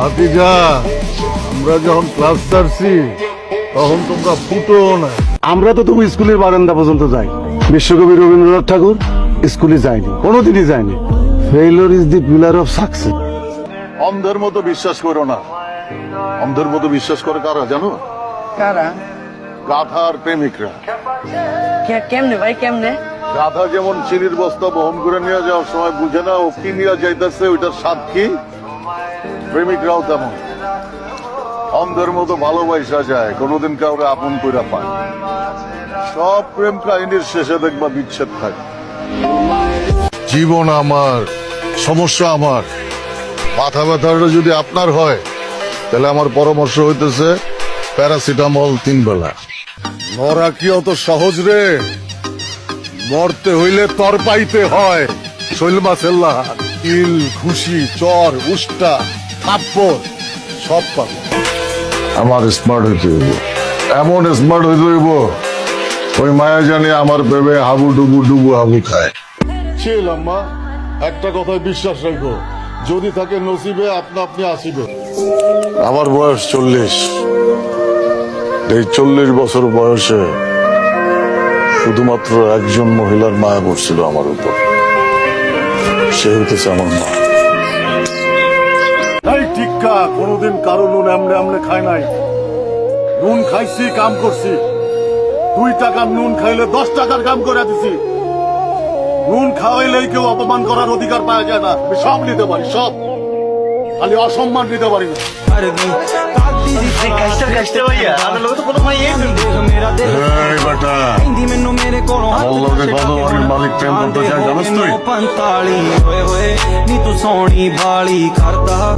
ভাতিজা আমরা যখন ক্লাস ছাড়ছি তখন তোমরা ফুটো না। আমরা তো তবু স্কুলের বারান্দা পর্যন্ত যাই। বিশ্বকবি রবীন্দ্রনাথ ঠাকুর স্কুলে যায়নি কোনোদিনই যায়নি। Failure is the pillar of success অন্ধের মতো বিশ্বাস করো না। অন্ধের মতো বিশ্বাস করে কারা জানো? কারা? গাধার প্রেমিকরা। কেমনে ভাই কেমনে? গাধা যেমন চিনির বস্তা বহন করে নিয়ে যাওয়ার সময় বুঝে না ও কি নিয়ে যাইতেছে ওইটার স্বাদ কি? প্রেমিকরাও তেমন অন্ধের মতো ভালোবাসা যায়, কোনোদিন কাউরে আপন করে পায় সব প্রেম কাহিনীর শেষে দেখবা বিচ্ছেদ থাকে। জীবন আমার, সমস্যা আমার। মাথা ব্যথাটা যদি আপনার হয়, তাহলে আমার পরামর্শ হইতেছে প্যারাসিটামল তিন বেলা। মরা কি অত সহজ রে? মরতে হইলে তর পাইতে হয়। শৈল মাছের লাহার ইল খুশি, চর, উষ্টা। থাপ্পর সব পাবে। আমার স্মার্ট হইতে হইব। এমন স্মার্ট হইতে হইব ওই মায়া জানি আমার ভেবে হাবু ডুবু ডুবু হাবু খায়। ছিল আম্মা একটা কথায় বিশ্বাস রাখো যদি থাকে নসিবে আপনা আপনি আসিবে। আমার বয়স চল্লিশ। এই চল্লিশ বছর বয়সে শুধুমাত্র একজন মহিলার মায়া পড়ছিল আমার উপর। সে হইতেছে আমার মা। এই টিক্কা কোনোদিন কারো নুন এমনে এমনে খায় নাই নুন খাইছি কাম করছি দুই টাকার নুন খাইলে দশ টাকার কাম করে দিছি নুন খাওয়াইলেই কেউ অপমান করার অধিকার পাওয়া যায় না আমি সব নিতে পারি সব খালি অসম্মান নিতে পারি না ਕਸ਼ਟ ਭਈਆ ਆਹ ਲੋਕ ਤਾਂ ਕੋਲ ਮੈਂ ਇਹ ਦੇਖ ਮੇਰਾ ਦਿਲ এই বেটা ਕਹਿੰਦੀ ਮੈਨੂੰ ਮੇਰੇ ਕੋਲੋਂ ਹੱਥ ਅੱਲਾਹ ਦੇ ਬਾਦੋਂ ਮਾਲਿਕ ਪ੍ਰੇਮ ਕਰਦਾ ਹੈ, ਜਾਣਸ ਤੂੰ? 45 ਹੋਏ ਹੋਏ ਨੀ ਤੂੰ ਸੋਹਣੀ ਬਾਲੀ ਕਰਦਾ